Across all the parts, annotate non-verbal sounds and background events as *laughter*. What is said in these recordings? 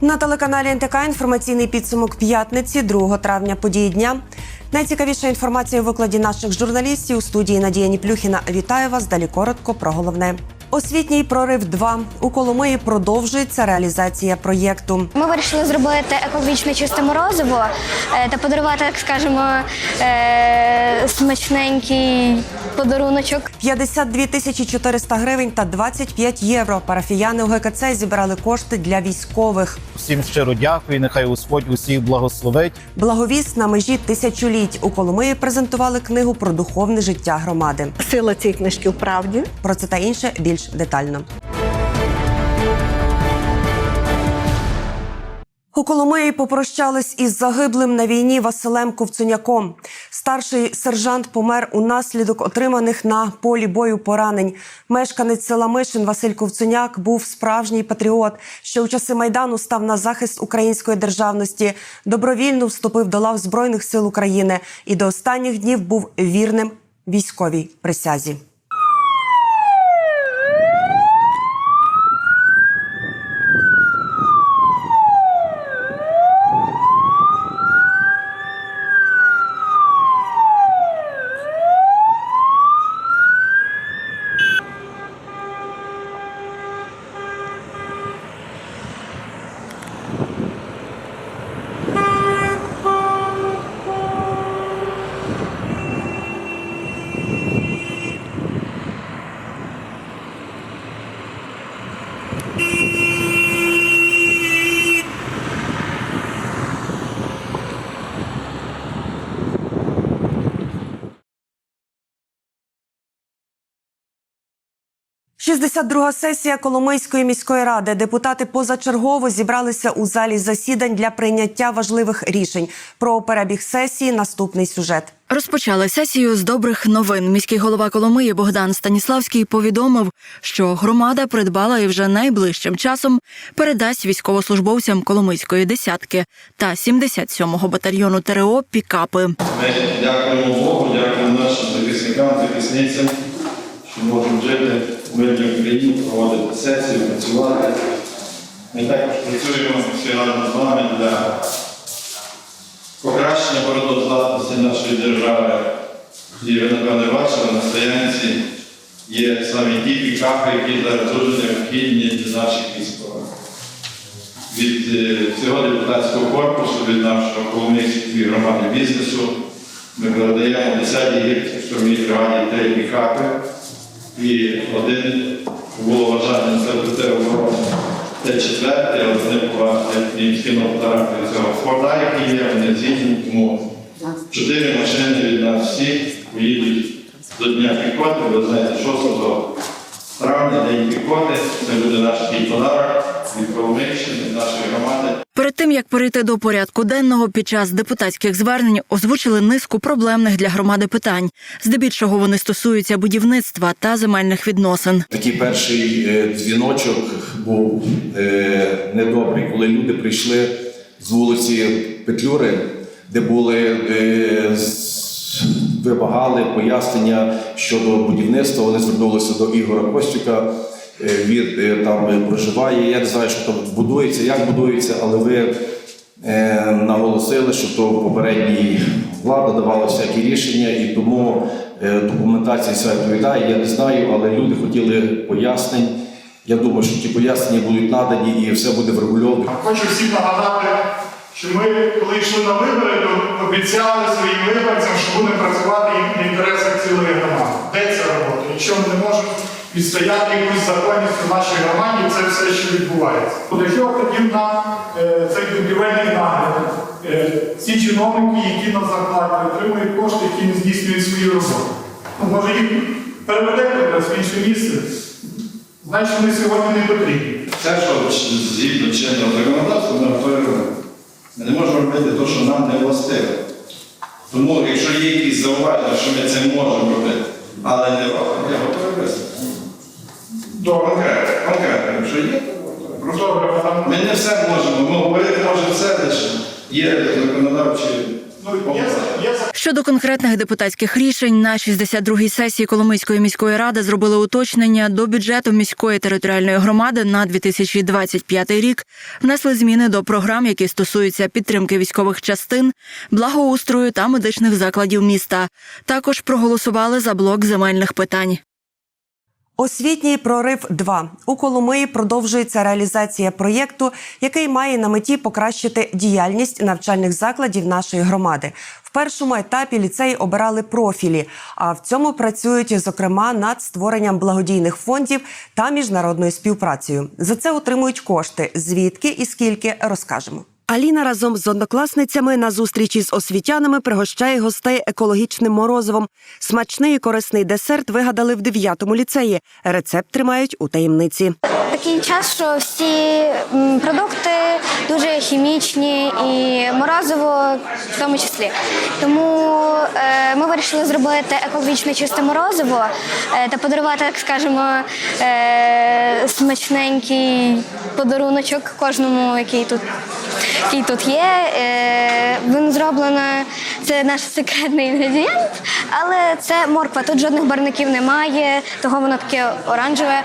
На телеканалі НТК інформаційний підсумок п'ятниці, 2 травня події дня. Найцікавіша інформація у викладі наших журналістів у студії Надія Ніплюхіна. Вітаю вас. Далі коротко про головне. Освітній прорив 2 у Коломиї продовжується реалізація проєкту. Ми вирішили зробити екологічно чисте морозиво е, та подарувати, так скажемо, е, смачненький подаруночок. 52 тисячі 400 гривень та 25 євро. Парафіяни у ГКЦ зібрали кошти для військових. Всім щиро дякую. Нехай Господь усіх благословить. Благовіст на межі тисячоліть у Коломиї презентували книгу про духовне життя громади. Сила цієї книжки в правді. Про це та інше більш детально. У Коломиї попрощались із загиблим на війні Василем Ковцуняком. Старший сержант помер унаслідок отриманих на полі бою поранень. Мешканець села Мишин Василь Ковцуняк був справжній патріот, що у часи майдану став на захист української державності. Добровільно вступив до лав збройних сил України і до останніх днів був вірним військовій присязі. – 62-га сесія Коломийської міської ради. Депутати позачергово зібралися у залі засідань для прийняття важливих рішень. Про перебіг сесії наступний сюжет. Розпочали сесію з добрих новин. Міський голова Коломиї Богдан Станіславський повідомив, що громада придбала і вже найближчим часом передасть військовослужбовцям Коломийської десятки та 77-го батальйону ТРО пікапи. Ми дякуємо Богу, дякуємо нашим захисникам, захисницям, що можуть жити мирній Україні, проводити сесію, працювати. Ми також працюємо всі разом з вами для покращення боротоздатності нашої держави. І ви, напевне, бачили, на стоянці є саме ті пікапи, які зараз дуже необхідні для наших військових. Від е, всього депутатського корпусу, від нашого Коломийської громади бізнесу ми передаємо 10-й гірській штурмовій бригаді три пікапи і один було бажання це оборони. Це четвертий, але вони побачили їм цього Форда, який є, вони згідні, тому чотири машини від нас всіх поїдуть до Дня Пікоти, ви знаєте, 6 травня, День Пікоти, це буде наш подарок від Коломийщини, нашої громади. Перед тим як перейти до порядку денного, під час депутатських звернень озвучили низку проблемних для громади питань. Здебільшого вони стосуються будівництва та земельних відносин. Такий перший е, дзвіночок був е, недобрий, коли люди прийшли з вулиці Петлюри, де були е, вимагали пояснення щодо будівництва. Вони звернулися до Ігора Костюка. Е, Він е, там е, проживає. Я не знаю, що там будується, як будується, але ви наголосили, що то попередній влада давала всякі рішення, і тому документація вся відповідає. Я не знаю, але люди хотіли пояснень. Я думаю, що ті пояснення будуть надані і все буде врегульовано. Хочу всім нагадати, що ми, коли йшли на вибори, то обіцяли своїм виборцям, що будемо працювати в інтересах цілої громади. Де ця робота? Якщо ми не можемо відстояти якусь законність у нашій громаді, це все, що відбувається. Для чого хотів нам е, цей будівельний нагляд? Е, ці чиновники, які на зарплаті отримують кошти, які не здійснюють свою роботу. Ну, може їх переведете в інше місце? Значить, вони сьогодні не потрібні. Все, що згідно чинного законодавства, ми готові. Ми не можемо робити те, що нам не властиво. Тому, якщо є якісь зауваження, що ми це можемо робити, але не робимо, я. Добре. Конкретно, конкретно, якщо є, то Добре, там ми не все можемо. Ми говорити можемо все лише. Є законодавчі Ну, Щодо конкретних депутатських рішень, на 62-й сесії Коломийської міської ради зробили уточнення до бюджету міської територіальної громади на 2025 рік. Внесли зміни до програм, які стосуються підтримки військових частин, благоустрою та медичних закладів міста. Також проголосували за блок земельних питань. Освітній прорив 2 у Коломиї продовжується реалізація проєкту, який має на меті покращити діяльність навчальних закладів нашої громади. В першому етапі ліцеї обирали профілі, а в цьому працюють зокрема над створенням благодійних фондів та міжнародною співпрацею. За це отримують кошти. Звідки і скільки розкажемо. Аліна разом з однокласницями на зустрічі з освітянами пригощає гостей екологічним морозивом. Смачний і корисний десерт вигадали в 9-му ліцеї. Рецепт тримають у таємниці. Такий час, що всі продукти дуже хімічні і морозиво в тому числі. Тому е, ми вирішили зробити екологічно чисте морозиво е, та подарувати, так скажемо, е, смачненький подаруночок кожному, який тут, який тут є. Е, він зроблено, це наш секретний інгредієнт, але це морква. Тут жодних барників немає, того воно таке оранжеве.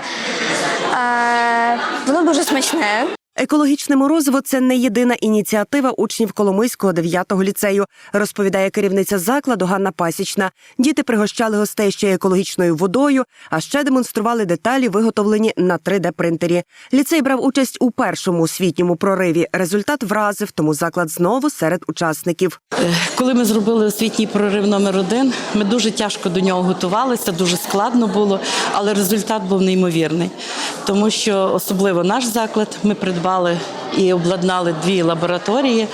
Е, воно дуже смачне. Екологічне морозиво це не єдина ініціатива учнів Коломийського 9-го ліцею, розповідає керівниця закладу Ганна Пасічна. Діти пригощали гостей ще екологічною водою, а ще демонстрували деталі, виготовлені на 3D-принтері. Ліцей брав участь у першому освітньому прориві. Результат вразив, тому заклад знову серед учасників. Коли ми зробили освітній прорив номер один, ми дуже тяжко до нього готувалися, дуже складно було, але результат був неймовірний, тому що особливо наш заклад ми придбали і обладнали дві лабораторії,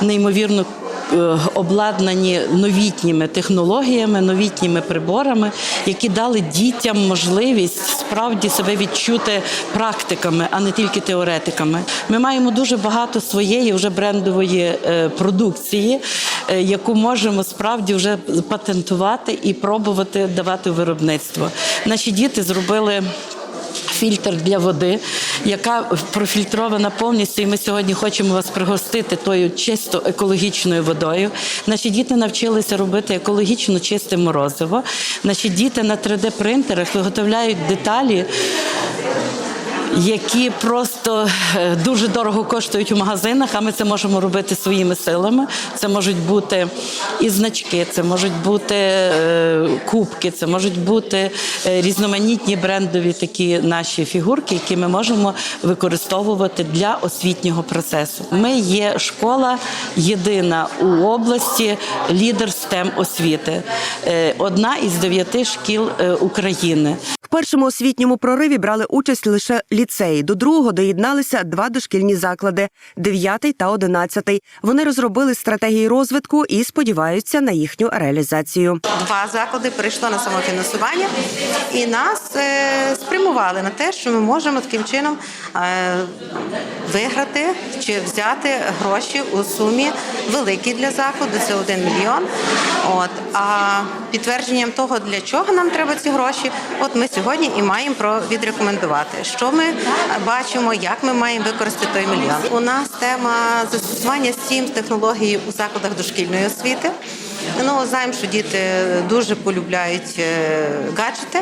неймовірно. е, Обладнані новітніми технологіями, новітніми приборами, які дали дітям можливість справді себе відчути практиками, а не тільки теоретиками. Ми маємо дуже багато своєї вже брендової е, продукції, е, яку можемо справді вже патентувати і пробувати давати виробництво. Наші діти зробили. Фільтр для води, яка профільтрована повністю, і ми сьогодні хочемо вас пригостити тою чисто екологічною водою. Наші діти навчилися робити екологічно чисте морозиво. Наші діти на 3D-принтерах виготовляють деталі які просто е, дуже дорого коштують у магазинах, а ми це можемо робити своїми силами. Це можуть бути і значки, це можуть бути е, кубки, це можуть бути е, різноманітні брендові такі наші фігурки, які ми можемо використовувати для освітнього процесу. Ми є школа єдина у області, лідер STEM освіти, одна із дев'яти шкіл України. Першому освітньому прориві брали участь лише ліцеї. До другого доєдналися два дошкільні заклади 9 та 11. Вони розробили стратегії розвитку і сподіваються на їхню реалізацію. Два заклади перейшло на самофінансування і нас е, спрямували на те, що ми можемо таким чином е, виграти чи взяти гроші у сумі великі для закладу. Це 1 мільйон. От а підтвердженням того, для чого нам треба ці гроші, от ми сьогодні і маємо про відрекомендувати, що ми бачимо, як ми маємо використати той мільйон. У нас тема застосування STEAM технології у закладах дошкільної освіти. Ну, знаємо, що діти дуже полюбляють е, гаджети.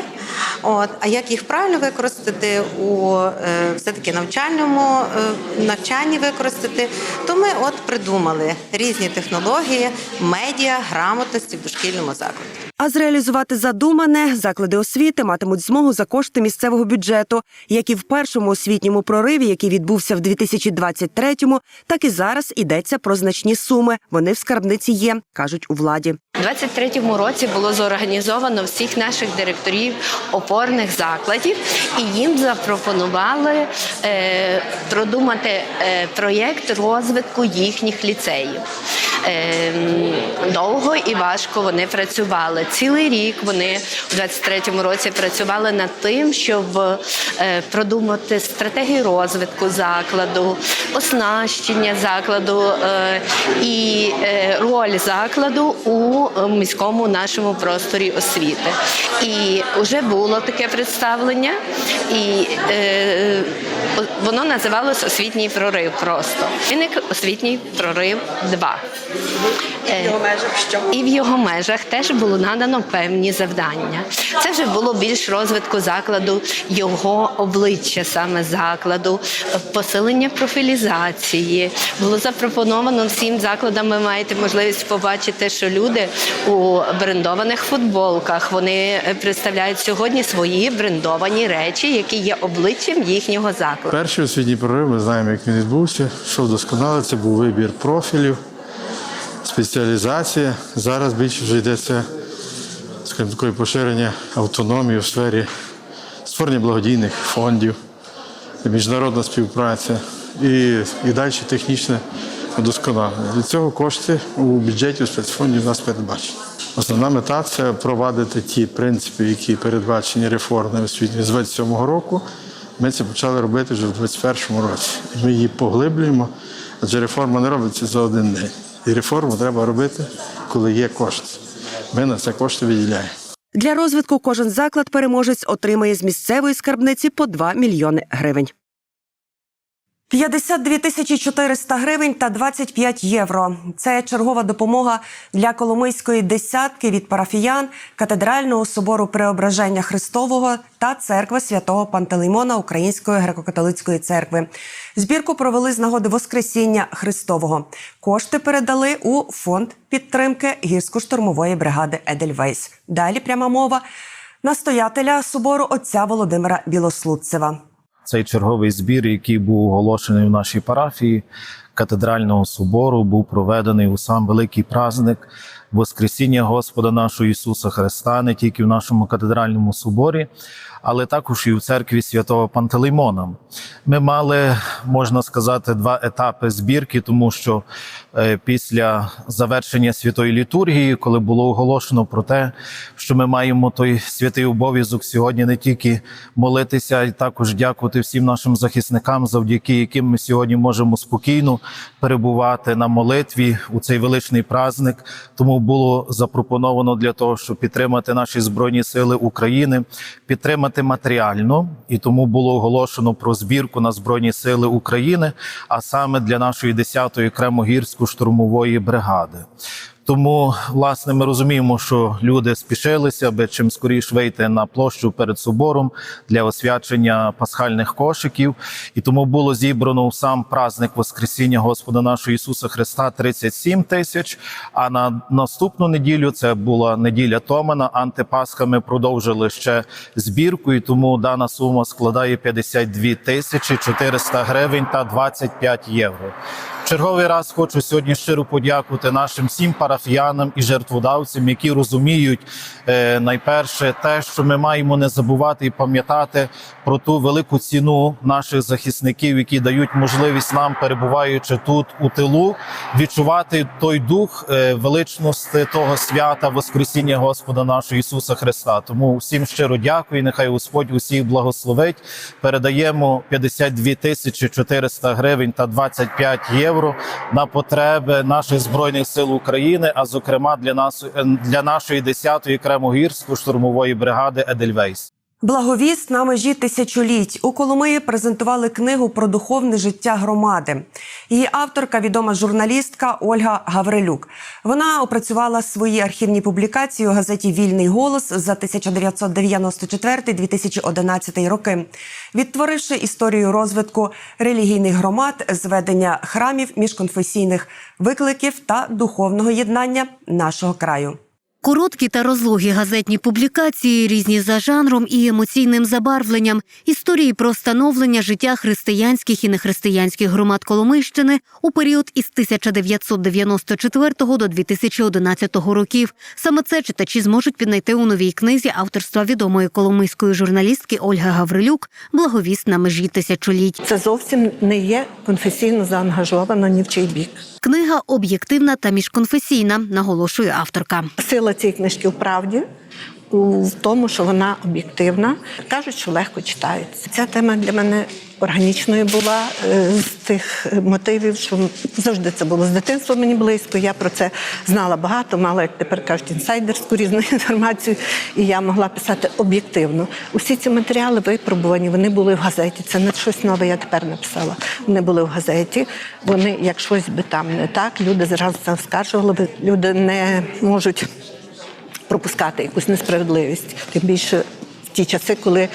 От, а як їх правильно використати у е, все-таки навчальному е, навчанні використати, то ми от придумали різні технології медіа, грамотності в дошкільному закладі. А зреалізувати задумане заклади освіти матимуть змогу за кошти місцевого бюджету, як і в першому освітньому прориві, який відбувся в 2023-му, так і зараз йдеться про значні суми. Вони в скарбниці є, кажуть у владі. У 23-му році було зорганізовано всіх наших директорів опорних закладів, і їм запропонували е, продумати е, проєкт розвитку їхніх ліцеїв. Е, довго і важко вони працювали. Цілий рік вони у 23-му році працювали над тим, щоб е, продумати стратегію розвитку закладу, оснащення закладу е, і е, роль закладу у міському нашому просторі освіти. І вже було таке представлення, і е, воно називалось освітній прорив просто. Виник освітній прорив 2. Е, І в його межах теж було надано певні завдання. Це вже було більш розвитку закладу, його обличчя саме закладу, посилення профілізації. Було запропоновано всім закладам. Ви маєте можливість побачити, що люди у брендованих футболках вони представляють сьогодні свої брендовані речі, які є обличчям їхнього закладу. Перший освітній прорив, ми знаємо, як він відбувся. Що вдосконало, це був вибір профілів, спеціалізація. Зараз більше вже йдеться скажімо, такої поширення автономії в сфері створення благодійних фондів, міжнародна співпраця і, і далі технічне удосконалення. Для цього кошти у бюджеті у спецфонді у нас передбачені. Основна мета це впровадити ті принципи, які передбачені реформи освіти з 27-го року. Ми це почали робити вже в 2021 році. Ми її поглиблюємо, адже реформа не робиться за один день. І реформу треба робити, коли є кошти. Ми на це кошти виділяємо. Для розвитку кожен заклад переможець отримає з місцевої скарбниці по 2 мільйони гривень. 52 тисячі 400 гривень та 25 євро. Це чергова допомога для Коломийської десятки від парафіян катедрального собору Преображення Христового та церкви святого Пантелеймона Української греко-католицької церкви. Збірку провели з нагоди Воскресіння Христового. Кошти передали у фонд підтримки гірсько-штурмової бригади Едельвейс. Далі пряма мова настоятеля собору отця Володимира Білослудцева. Цей черговий збір, який був оголошений у нашій парафії катедрального собору, був проведений у сам великий праздник Воскресіння Господа нашого Ісуса Христа, не тільки в нашому катедральному соборі, але також і в церкві святого Пантелеймона. Ми мали, можна сказати, два етапи збірки, тому що е, після завершення святої літургії, коли було оголошено про те, що ми маємо той святий обов'язок сьогодні не тільки молитися, а й також дякувати всім нашим захисникам, завдяки яким ми сьогодні можемо спокійно перебувати на молитві у цей величний праздник. Тому було запропоновано для того, щоб підтримати наші збройні сили України, підтримати матеріально, і тому було оголошено про збірку на збройні сили України, а саме для нашої 10-ї окремо гірсько-штурмової бригади. Тому, власне, ми розуміємо, що люди спішилися, аби чим скоріше вийти на площу перед собором для освячення пасхальних кошиків. І тому було зібрано сам праздник Воскресіння Господа нашого Ісуса Христа 37 тисяч. А на наступну неділю це була неділя Томана. Антипасха ми продовжили ще збірку, і тому дана сума складає 52 тисячі 400 гривень та 25 євро. Черговий раз хочу сьогодні щиро подякувати нашим всім парафіянам і жертводавцям, які розуміють е, найперше те, що ми маємо не забувати і пам'ятати про ту велику ціну наших захисників, які дають можливість нам, перебуваючи тут у тилу, відчувати той дух е, величності того свята Воскресіння Господа нашого Ісуса Христа. Тому всім щиро дякую. Нехай Господь усіх благословить. Передаємо 52 тисячі 400 гривень та 25 євро на потреби наших збройних сил України, а зокрема для нас для нашої 10-ї кремогірсько штурмової бригади Едельвейс. Благовіст на межі тисячоліть у Коломиї презентували книгу про духовне життя громади. Її авторка, відома журналістка Ольга Гаврилюк. Вона опрацювала свої архівні публікації у газеті Вільний голос за 1994-2011 роки, відтворивши історію розвитку релігійних громад, зведення храмів міжконфесійних викликів та духовного єднання нашого краю. Короткі та розлогі газетні публікації, різні за жанром і емоційним забарвленням, історії про становлення життя християнських і нехристиянських громад Коломийщини у період із 1994 до 2011 років. Саме це читачі зможуть піднайти у новій книзі авторства відомої коломийської журналістки Ольги Гаврилюк Благовіст на межі тисячоліть. Це зовсім не є конфесійно заангажовано ні в чий бік. Книга об'єктивна та міжконфесійна, наголошує авторка. Сила цієї книжки в правді, у- тому, що вона об'єктивна. Кажуть, що легко читається. Ця тема для мене органічною була е, з тих мотивів, що завжди це було з дитинства мені близько. Я про це знала багато, мала, як тепер кажуть, інсайдерську різну *laughs* інформацію, і я могла писати об'єктивно. Усі ці матеріали випробувані, вони були в газеті. Це не щось нове, я тепер написала. Вони були в газеті. Вони, як щось би там не так, люди зразу це оскаржували. Люди не можуть пропускати якусь несправедливість. Тим більше в ті часи, коли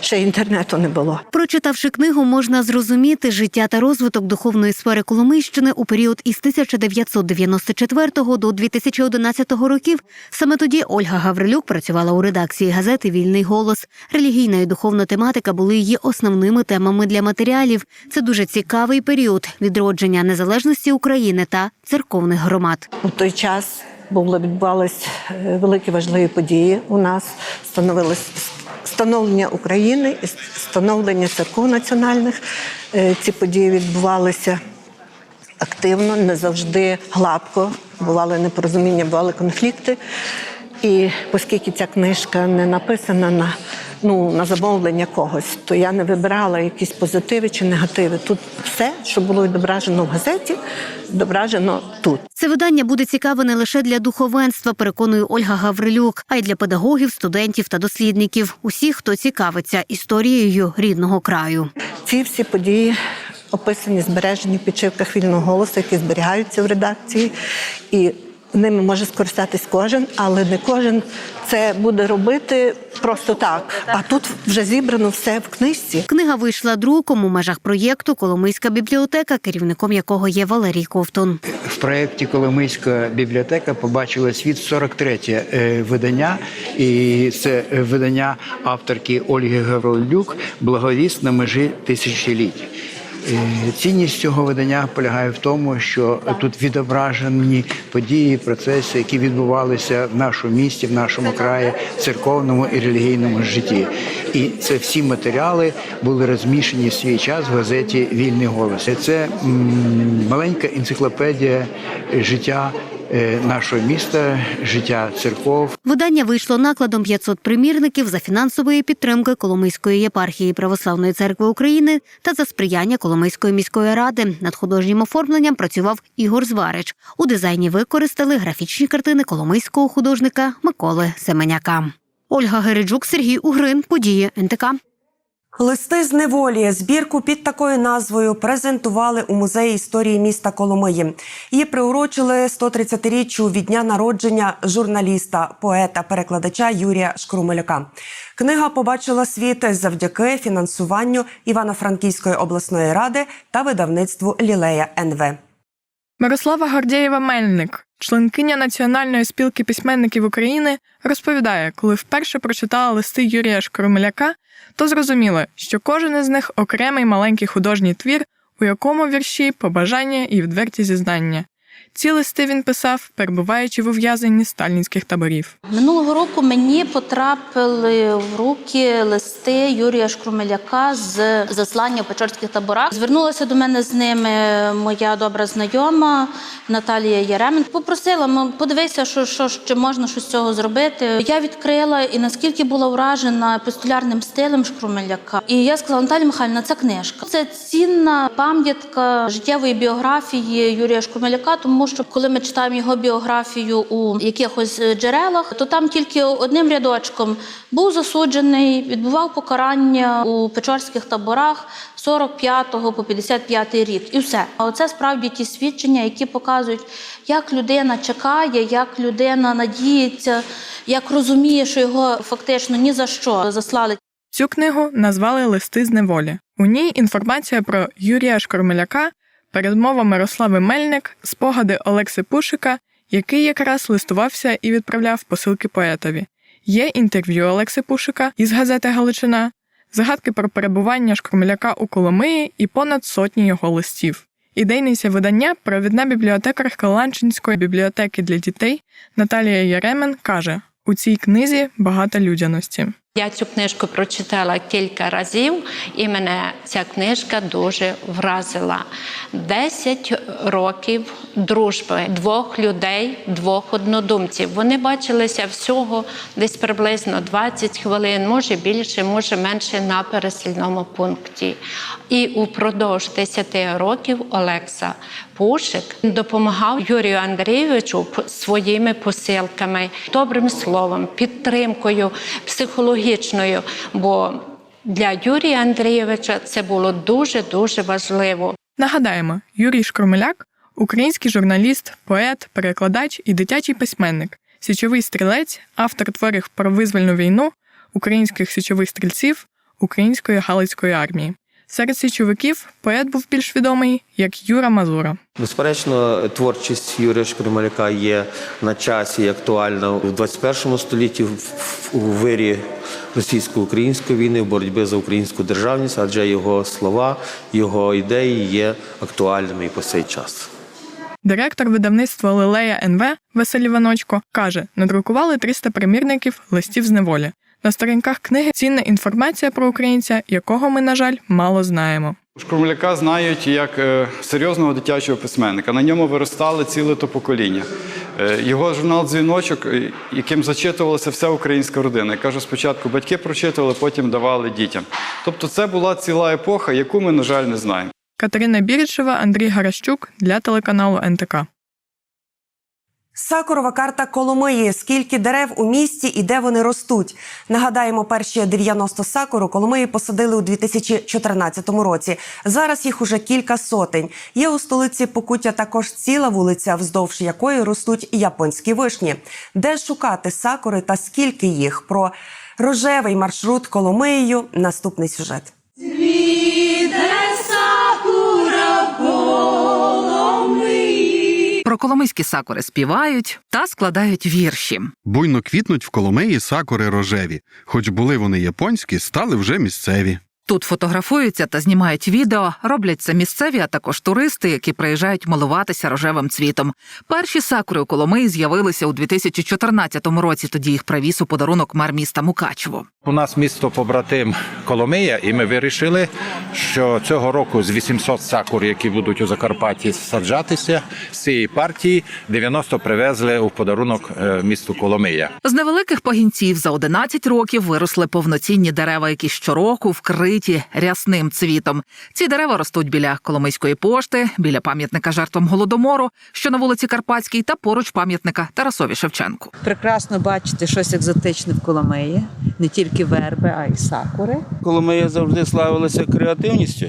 ще інтернету не було. Прочитавши книгу, можна зрозуміти життя та розвиток духовної сфери Коломийщини у період із 1994 до 2011 років. Саме тоді Ольга Гаврилюк працювала у редакції газети Вільний голос. Релігійна і духовна тематика були її основними темами для матеріалів. Це дуже цікавий період відродження незалежності України та церковних громад. У той час було відбувались е, великі важливі події. У нас становилось становлення України і становлення церков національних. Е, Ці події відбувалися активно, не завжди гладко. Бували непорозуміння, бували конфлікти. І оскільки ця книжка не написана на, ну, на замовлення когось, то я не вибирала якісь позитиви чи негативи. Тут все, що було відображено в газеті, відображено тут. Це видання буде цікаве не лише для духовенства, переконує Ольга Гаврилюк, а й для педагогів, студентів та дослідників, усіх, хто цікавиться історією рідного краю. Ці всі події описані, збережені в підшивках вільного голосу, які зберігаються в редакції. І ними може скористатись кожен, але не кожен це буде робити просто так. А тут вже зібрано все в книжці. Книга вийшла друком у межах проєкту Коломийська бібліотека, керівником якого є Валерій Ковтун. В проєкті Коломийська бібліотека побачила світ 43 е, видання, і це е, видання авторки Ольги Гаврилюк Благовіст на межі тисячоліть. Цінність цього видання полягає в тому, що тут відображені події, процеси, які відбувалися в нашому місті, в нашому краї, в церковному і релігійному житті. І це всі матеріали були розміщені в свій час в газеті Вільний голос. Це м, маленька енциклопедія життя нашого міста, життя церков, Видання вийшло накладом 500 примірників за фінансової підтримки Коломийської єпархії Православної церкви України та за сприяння Коломийської міської ради. Над художнім оформленням працював Ігор Зварич. У дизайні використали графічні картини коломийського художника Миколи Семеняка. Ольга Гереджук, Сергій Угрин. Події НТК. Листи з неволі збірку під такою назвою презентували у музеї історії міста Коломиї. Її приурочили 130-річчю від дня народження журналіста, поета, перекладача Юрія Шкрумеляка. Книга побачила світ завдяки фінансуванню Івано-Франківської обласної ради та видавництву Лілея НВ. Мирослава Гордєєва Мельник, членкиня Національної спілки письменників України, розповідає, коли вперше прочитала листи Юрія Шкоромеляка, то зрозуміло, що кожен із них окремий маленький художній твір, у якому вірші побажання і відверті зізнання. Ці листи він писав, перебуваючи в ув'язненні сталінських таборів. Минулого року мені потрапили в руки листи Юрія Шкрумеляка з заслання в Печорських таборах. Звернулася до мене з ними моя добра знайома Наталія Яремен. Попросила, «Ну, подивися, що, що чи можна щось з цього зробити. Я відкрила і наскільки була вражена епістолярним стилем Шкрумеляка. І я сказала, Наталія Михайлівна, це книжка. Це цінна пам'ятка життєвої біографії Юрія Шкрумеляка, тому що коли ми читаємо його біографію у якихось е, джерелах, то там тільки одним рядочком був засуджений, відбував покарання у печорських таборах з 45 по 55 рік, і все. А оце справді ті свідчення, які показують, як людина чекає, як людина надіється, як розуміє, що його фактично ні за що заслали. Цю книгу назвали Листи з неволі. У ній інформація про Юрія Шкормеляка, передмова Мирослави Мельник, спогади Олекси Пушика, який якраз листувався і відправляв посилки поетові. Є інтерв'ю Олекси Пушика із газети Галичина, згадки про перебування Шкормеляка у Коломиї і понад сотні його листів. Ідейниця видання, провідна бібліотекарка Ланчинської бібліотеки для дітей Наталія Яремен каже: у цій книзі багато людяності. Я цю книжку прочитала кілька разів, і мене ця книжка дуже вразила. Десять років дружби двох людей, двох однодумців. Вони бачилися всього десь приблизно 20 хвилин, може більше, може менше на пересильному пункті. І упродовж 10 років Олекса Пушик допомагав Юрію Андрійовичу своїми посилками, добрим словом, підтримкою психологічною. Бо для Юрія Андрійовича це було дуже дуже важливо. Нагадаємо, Юрій Шкромеляк український журналіст, поет, перекладач і дитячий письменник, січовий стрілець, автор творів про визвольну війну, українських січових стрільців, української галицької армії. Серед січовиків поет був більш відомий як Юра Мазура. Безперечно, творчість Юрія Шкрималяка є на часі і актуальна в 21 столітті у вирі російсько-української війни, в боротьбі за українську державність, адже його слова, його ідеї є актуальними і по цей час. Директор видавництва Лилея НВ Василь Іваночко каже: надрукували 300 примірників листів з неволі. На сторінках книги цінна інформація про українця, якого ми, на жаль, мало знаємо. Шкурмляка знають як е, серйозного дитячого письменника. На ньому виростали ціле то покоління. Е, Його журнал Дзвіночок, е, яким зачитувалася вся українська родина. Я кажу, спочатку батьки прочитували, потім давали дітям. Тобто це була ціла епоха, яку ми, на жаль, не знаємо. Катерина Бірічева, Андрій Гаращук для телеканалу НТК. Сакурова карта Коломиї. Скільки дерев у місті і де вони ростуть? Нагадаємо, перші 90 сакур у Коломиї посадили у 2014 році. Зараз їх уже кілька сотень. Є у столиці Покуття також ціла вулиця, вздовж якої ростуть японські вишні. Де шукати сакури та скільки їх? Про рожевий маршрут Коломиєю. Наступний сюжет. Про коломийські сакури співають та складають вірші. Буйно квітнуть в Коломиї сакури рожеві. Хоч були вони японські, стали вже місцеві. Тут фотографуються та знімають відео, роблять це місцеві, а також туристи, які приїжджають милуватися рожевим цвітом. Перші сакури у Коломиї з'явилися у 2014 році. Тоді їх привіз у подарунок мер міста Мукачево. У нас місто побратим Коломия, і ми вирішили, що цього року з 800 сакур, які будуть у Закарпатті саджатися, з цієї партії 90 привезли у подарунок е, місту Коломия. З невеликих пагінців за 11 років виросли повноцінні дерева, які щороку вкриті рясним цвітом. Ці дерева ростуть біля Коломийської пошти, біля пам'ятника жертвам голодомору, що на вулиці Карпатській, та поруч пам'ятника Тарасові Шевченку. Прекрасно бачити щось екзотичне в Коломиї, не тільки верби, а й сакури. Коломия завжди славилася креативністю.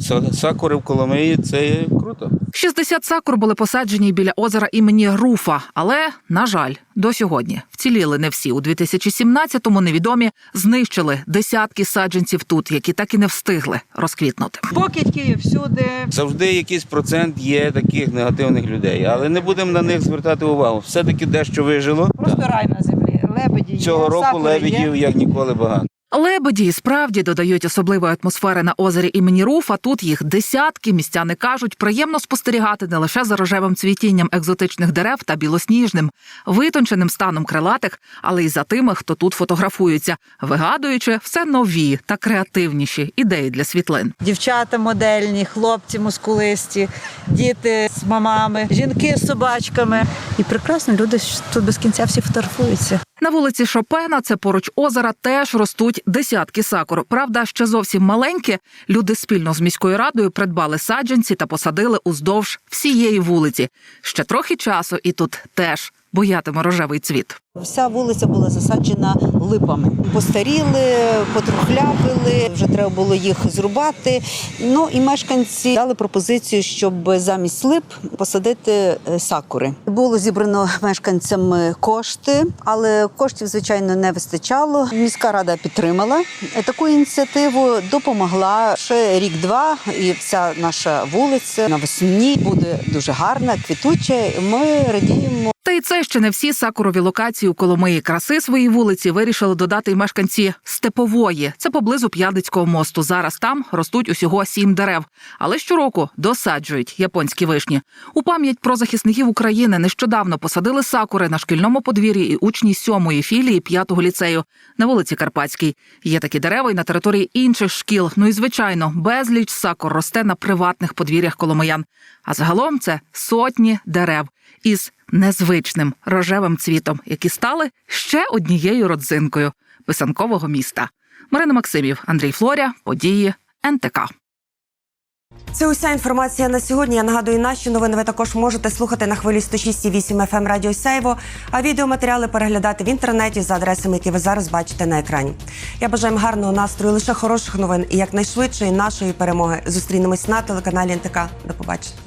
Са- Сакури в Коломиї це круто. 60 сакур були посаджені біля озера імені Руфа, але на жаль, до сьогодні вціліли не всі. У 2017-му невідомі знищили десятки саджанців тут, які так і не встигли розквітнути. Покидьки всюди. Завжди якийсь процент є таких негативних людей, але не будемо на них звертати увагу. Все-таки дещо вижило. Просто рай на землі. Лебеді є, Цього року лебедів є. як ніколи багато. Лебеді справді додають особливої атмосфери на озері імені Руфа. Тут їх десятки. Містяни кажуть, приємно спостерігати не лише за рожевим цвітінням екзотичних дерев та білосніжним, витонченим станом крилатих, але й за тими, хто тут фотографується, вигадуючи все нові та креативніші ідеї для світлин. Дівчата модельні, хлопці мускулисті, діти з мамами, жінки з собачками. І прекрасно люди тут без кінця всі фотографуються. На вулиці Шопена, це поруч озера, теж ростуть десятки сакур. Правда, ще зовсім маленькі. Люди спільно з міською радою придбали саджанці та посадили уздовж всієї вулиці. Ще трохи часу, і тут теж боятиме рожевий цвіт. Вся вулиця була засаджена липами. Постаріли, потрухлявили, вже треба було їх зрубати. Ну і мешканці дали пропозицію, щоб замість лип посадити е, сакури. Було зібрано мешканцям кошти, але коштів, звичайно, не вистачало. Міська рада підтримала таку ініціативу, допомогла ще рік-два, і вся наша вулиця навесні буде дуже гарна, квітуча. Ми радіємо. Та й це ще не всі сакурові локації у Коломиї краси своїй вулиці вирішили додати й мешканці Степової. Це поблизу П'ядицького мосту. Зараз там ростуть усього сім дерев. Але щороку досаджують японські вишні. У пам'ять про захисників України нещодавно посадили сакури на шкільному подвір'ї і учні сьомої філії п'ятого ліцею на вулиці Карпатській. Є такі дерева й на території інших шкіл. Ну і звичайно, безліч сакур росте на приватних подвір'ях коломиян. А загалом це сотні дерев із незвичним рожевим цвітом, які стали ще однією родзинкою писанкового міста. Марина Максимів, Андрій Флоря, події НТК. Це уся інформація на сьогодні. Я нагадую, наші новини ви також можете слухати на хвилі 106,8 FM Радіо Сейво, а відеоматеріали переглядати в інтернеті за адресами, які ви зараз бачите на екрані. Я бажаю вам гарного настрою, лише хороших новин і якнайшвидшої нашої перемоги. Зустрінемось на телеканалі НТК. До побачення.